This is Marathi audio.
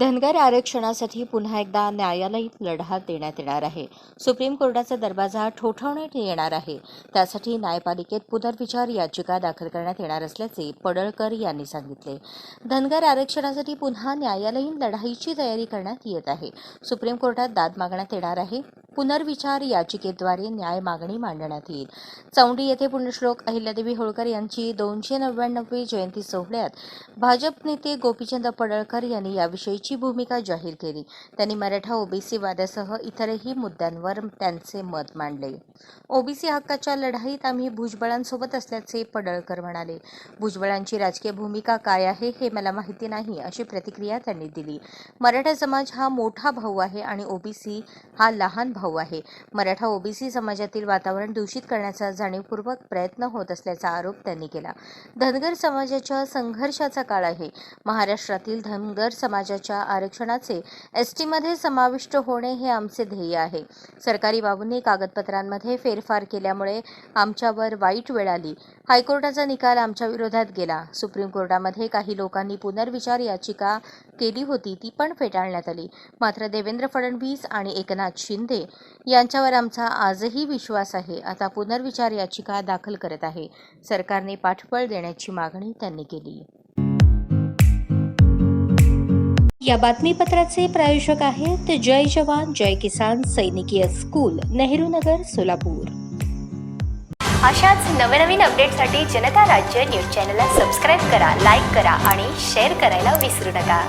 धनगर आरक्षणासाठी पुन्हा एकदा न्यायालयीन लढा देण्यात येणार आहे. सुप्रीम कोर्टाचा दरवाजा ठोठावण्यात येणार आहे. त्यासाठी न्यायपालिकेत पुनर्विचार याचिका दाखल करण्यात येणार असल्याचे पडळकर यांनी सांगितले. धनगर आरक्षणासाठी पुन्हा न्यायालयीन लढाईची तयारी करण्यात येत आहे. सुप्रीम कोर्टात दाद मागण्यात येणार आहे. पुनर्विचार याचिकेद्वारे न्याय मागणी मांडण्यात येईल. चौंडी येथे पुण्यश्लोक अहिल्यादेवी होळकर यांची दोनशे नव्याण्णववी जयंती सोहळ्यात भाजप नेते गोपीचंद पडळकर यांनी याविषयीची भूमिका जाहीर केली. त्यांनी मराठा ओबीसी वादासह इतरही मुद्द्यांवर त्यांचे मत मांडले. ओबीसी हक्काच्या लढाईत आम्ही भुजबळांसोबत असल्याचे पडळकर म्हणाले. भुजबळांची राजकीय भूमिका काय आहे हे मला माहिती नाही अशी प्रतिक्रिया त्यांनी दिली. मराठा समाज हा मोठा भाऊ आहे आणि ओबीसी हा लहान भाऊ भाऊ आहे. मराठा ओबीसी समाजातील वातावरण दूषित करण्याचा जाणीवपूर्वक प्रयत्न होत असल्याचा आरोप त्यांनी केला. धनगर समाजाच्या संघर्षाचा काळ आहे. महाराष्ट्रातील धनगर समाजाच्या आरक्षणाचे एस टीमध्ये समाविष्ट होणे हे आमचे ध्येय आहे. सरकारी बाबूंनी कागदपत्रांमध्ये फेरफार केल्यामुळे आमच्यावर वाईट वेळ आली. हायकोर्टाचा निकाल आमच्या विरोधात गेला. सुप्रीम कोर्टामध्ये काही लोकांनी पुनर्विचार याचिका केली होती ती पण फेटाळण्यात आली. मात्र देवेंद्र फडणवीस आणि एकनाथ शिंदे यांच्यावर आमचा आजही विश्वास आहे. आता पुनर्विचार याचिका दाखल करत आहे. सरकारने पाठबळ देण्याची मागणी त्यांनी केली. या बातमीपत्राचे प्रायोजक आहेत जय जवान जय किसान सैनिकीय स्कूल नेहरू नगर सोलापूर. अशाच नवनवीन अपडेटसाठी जनता राज्य न्यूज चॅनलला सबस्क्राईब करा लाईक करा आणि शेअर करायला विसरू नका.